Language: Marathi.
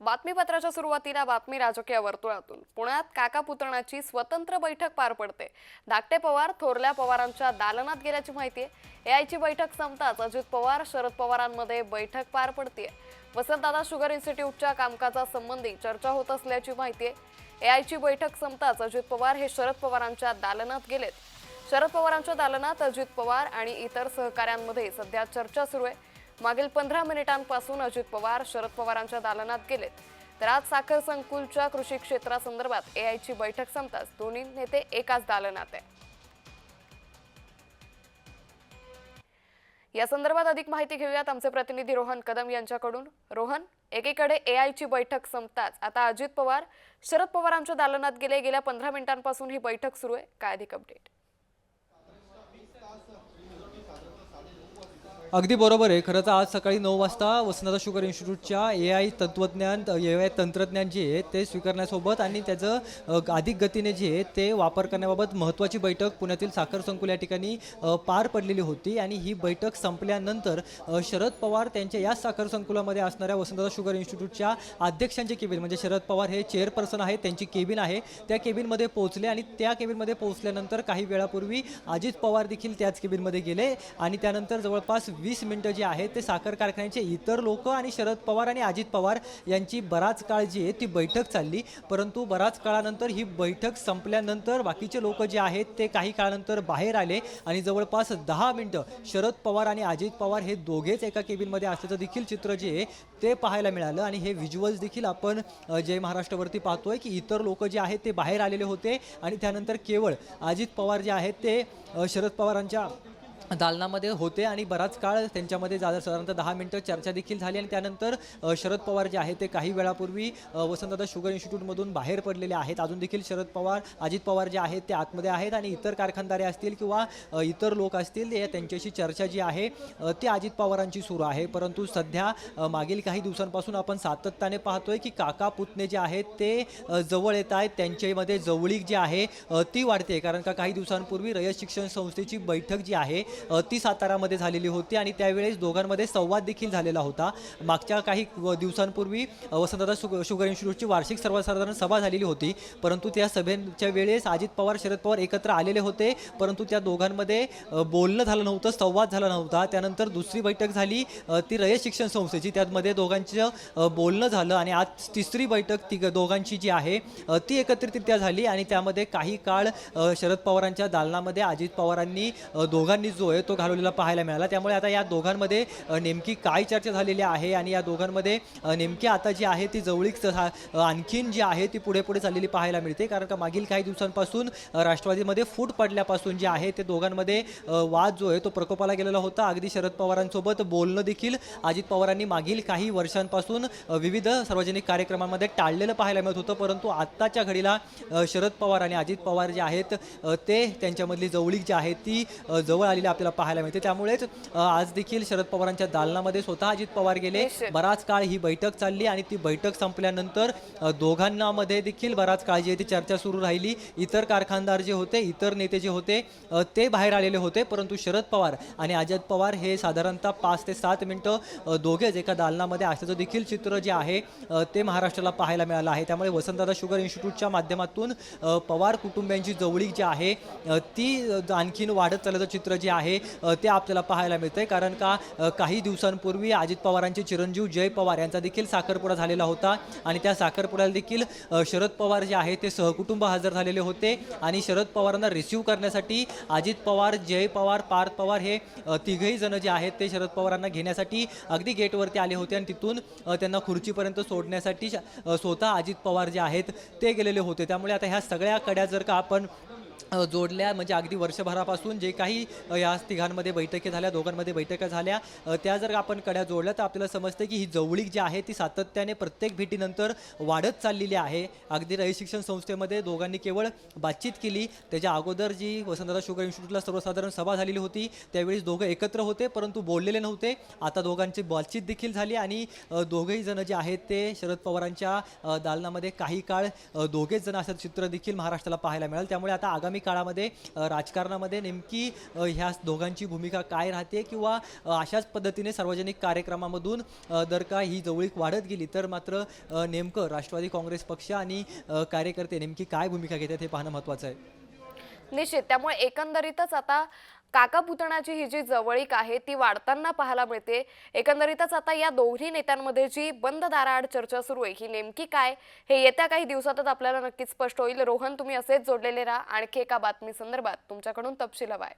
बातमीपत्राच्या सुरुवातीला बातमी राजकीय वर्तुळातून. पुण्यात काका पुतण्याची स्वतंत्र बैठक पार पडते. धाकटे पवार थोरल्या पवारांच्या दालनात गेल्याची माहिती आहे. एआयची बैठक संपताच अजित पवार शरद पवारांमध्ये बैठक पार पडते वसंतदादा शुगर इन्स्टिट्यूटच्या कामकाजासंबंधी चर्चा होत असल्याची माहिती आहे. एआयची बैठक संपताच अजित पवार हे शरद पवारांच्या दालनात गेलेत. शरद पवारांच्या दालनात अजित पवार आणि इतर सहकाऱ्यांमध्ये सध्या चर्चा सुरू आहे. मागील पंधरा मिनिटांपासून अजित पवार शरद पवारांच्या दालनात गेलेत. तर आज साखर संकुलच्या कृषी क्षेत्रासंदर्भात एआयची बैठक संपताच दोन्ही नेते एकाच दालनात आहे या संदर्भात अधिक माहिती घेऊयात आमचे प्रतिनिधी रोहन कदम यांच्याकडून. रोहन एकीकडे एआयची बैठक संपताच. आता अजित पवार शरद पवारांच्या दालनात गेले गेल्या पंधरा मिनिटांपासून ही बैठक सुरू आहे. काय अधिक अपडेट अगदी बरोबर आहे. खरं तर आज सकाळी नऊ वाजता वसंतदा शुगर इन्स्टिट्यूटच्या ए आय तत्वज्ञान ए आय तंत्रज्ञान जे आहे ते स्वीकारण्यासोबत आणि त्याचं अधिक गतीने जे आहे ते वापर करण्याबाबत महत्त्वाची बैठक पुण्यातील साखर संकुल या ठिकाणी पार पडलेली होती आणि ही बैठक संपल्यानंतर शरद पवार त्यांच्या या साखर संकुलामध्ये असणाऱ्या वसंतदा शुगर इन्स्टिट्यूटच्या अध्यक्षांचे केबिन म्हणजे शरद पवार हे चेअरपर्सन आहे त्यांची केबिन आहे त्या केबिनमध्ये पोहोचले आणि त्या केबिनमध्ये पोहोचल्यानंतर काही वेळापूर्वी अजित पवार देखील त्याच केबिनमध्ये गेले आणि त्यानंतर जवळपास वीस मिनटं जी आहेत ते साखर कारखान्याचे इतर लोक आणि शरद पवार आणि अजित पवार यांची बराच काळ जी आहे ती बैठक चालली. परंतु बराच काळानंतर ही बैठक संपल्यानंतर बाकीचे लोक जे आहेत ते काही काळानंतर बाहेर आले आणि जवळपास दहा मिनटं शरद पवार आणि अजित पवार हे दोघेच एका केबिनमध्ये असल्याचं देखील चित्र जे आहे ते पाहायला मिळालं. आणि हे व्हिज्युअल्स देखील आपण अ, जय महाराष्ट्रावरती पाहतोय की इतर लोक जे आहेत ते बाहेर आलेले होते. आणि त्यानंतर केवळ अजित पवार जे आहेत ते शरद पवारांच्या दालनामध्ये होते आणि बराच काळ त्यांच्यामध्ये जा साधारणतः दहा मिनटं चर्चा देखील झाली आणि त्यानंतर शरद पवार जे आहेत ते काही वेळापूर्वी वसंतदादा शुगर इन्स्टिट्यूटमधून बाहेर पडलेले आहेत. अजून देखील शरद पवार अजित पवार जे आहेत ते आतमध्ये आहेत आणि इतर कारखानदारे असतील किंवा इतर लोक असतील त्यांच्याशी चर्चा जी आहे ती अजित पवारांची सुरू आहे. परंतु सध्या मागील काही दिवसांपासून आपण सातत्याने पाहतोय की काका पुतणे जे आहेत ते जवळ येत आहेत. त्यांच्यामध्ये जवळीक जी आहे ती वाढते. कारण का काही दिवसांपूर्वी रयत शिक्षण संस्थेची बैठक जी आहे ती सातारामध्ये झालेली होती आणि त्यावेळेस दोघांमध्ये संवाद देखील झालेला होता. मागच्या काही दिवसांपूर्वी वसंतदादा शुग शुगर इन्स्टिट्यूटची वार्षिक सर्वसाधारण सभा झालेली होती. परंतु त्या सभेच्या वेळेस अजित पवार शरद पवार एकत्र आलेले होते. परंतु त्या दोघांमध्ये बोलणं झालं नव्हतं संवाद झाला नव्हता. त्यानंतर दुसरी बैठक झाली ती रयत शिक्षण संस्थेची. त्यामध्ये दोघांचं बोलणं झालं आणि आज तिसरी बैठक ती दोघांची जी आहे ती एकत्रितरित्या झाली आणि त्यामध्ये काही काळ शरद पवारांच्या दालनामध्ये अजित पवारांनी दोघांनी जो आहे तो घालवलेला पाहायला मिळाला. त्यामुळे आता या दोघांमध्ये नेमकी काय चर्चा झालेली आहे आणि या दोघांमध्ये नेमकी आता जी आहे ती जवळीक आणखीन जी आहे ती पुढे पुढे चाललेली पाहायला मिळते. कारण का मागील काही दिवसांपासून राष्ट्रवादीमध्ये फूट पडल्यापासून जे आहे ते दोघांमध्ये वाद जो आहे तो प्रकोपाला गेलेला होता. अगदी शरद पवारांसोबत बोलणं देखील अजित पवारांनी मागील काही वर्षांपासून विविध सार्वजनिक कार्यक्रमांमध्ये टाळलेलं पाहायला मिळत होतं. परंतु आत्ताच्या घडीला शरद पवार आणि अजित पवार जे आहेत ते त्यांच्यामधली जवळीक जी आहे ती जवळ आलेली आपल्याला पाहायला मिळते. त्यामुळेच आज देखील शरद पवारांच्या दालनामध्ये स्वतः अजित पवार गेले. बराच काळ ही बैठक चालली आणि ती बैठक संपल्यानंतर दोघांनामध्ये देखील बराच काळ जी आहे ती चर्चा सुरू राहिली. इतर कारखानदार जे होते इतर नेते जे होते ते बाहेर आलेले होते. परंतु शरद पवार आणि अजित पवार हे साधारणतः पाच ते सात मिनिटं दोघेच एका दालनामध्ये असल्याचं देखील चित्र जे आहे ते महाराष्ट्राला पाहायला मिळालं आहे. त्यामुळे वसंतदादा शुगर इन्स्टिट्यूटच्या माध्यमातून पवार कुटुंबियांची जवळीक जी आहे ती आणखीन वाढत चालल्याचं चित्र जे आहे आहे. ते आपल्याला पाहायला मिळतंय. कारण का काही दिवसांपूर्वी अजित पवारांचे चिरंजीव जय पवार यांचा देखील साखरपुडा झालेला होता. आणि त्या साखरपुड्याला देखील शरद पवार जे आहे ते सहकुटुंब हजर झालेले होते. आणि शरद पवारांना रिसिव्ह करण्यासाठी अजित पवार जय पवार पार्थ पवार हे तिघही जण जे आहेत ते शरद पवारांना घेण्यासाठी अगदी गेटवरती आले होते. आणि तिथून त्यांना खुर्चीपर्यंत सोडण्यासाठी श- स्वतः अजित पवार जे आहेत ते गेलेले होते. त्यामुळे आता ह्या सगळ्या कड्या जर का आपण जोडल्या. म्हणजे अगदी वर्षभरापासून जे काही या तिघांमध्ये बैठकी झाल्या दोघांमध्ये बैठका झाल्या त्या जर आपण कड्या जोडल्या तर आपल्याला समजते की ही जवळीक जी आहे ती सातत्याने प्रत्येक भेटीनंतर वाढत चाललेली आहे. अगदी रयत शिक्षण संस्थेमध्ये दोघांनी केवळ बातचीत केली. त्याच्या अगोदर जी वसंतदादा शुगर इन्स्टिट्यूटला सर्वसाधारण सभा झालेली होती त्यावेळी दोघं एकत्र होते परंतु बोललेले नव्हते. आता दोघांची बातचीत देखील झाली आणि दोघेही जण जे आहेत ते शरद पवारांच्या दालनामध्ये काही काळ दोघेच जण असं चित्र देखील महाराष्ट्राला पाहायला मिळालं. त्यामुळे आता आगामी आगामी काळामध्ये राजकारणामध्ये नेमकी ह्या दोघांची भूमिका काय राहते किंवा अशाच पद्धतीने सार्वजनिक कार्यक्रमामधून जर का ही जवळीक वाढत गेली तर मात्र नेमकं राष्ट्रवादी काँग्रेस पक्ष आणि कार्यकर्ते नेमकी काय भूमिका घेतात हे पाहणं महत्त्वाचं आहे. निश्चित. त्यामुळे एकंदरीतच आता काका पुतण्याची ही जी जवळीक आहे ती वाढताना पाहायला मिळते. एकंदरीतच आता या दोन्ही नेत्यांमध्ये जी बंद दाराआड चर्चा सुरू आहे ही नेमकी काय? हे येत्या काही दिवसातच आपल्याला नक्कीच स्पष्ट होईल. रोहन तुम्ही असेच जोडलेले राहा. आणखी एका बातमी संदर्भात तुमच्याकडून तपशील हवाय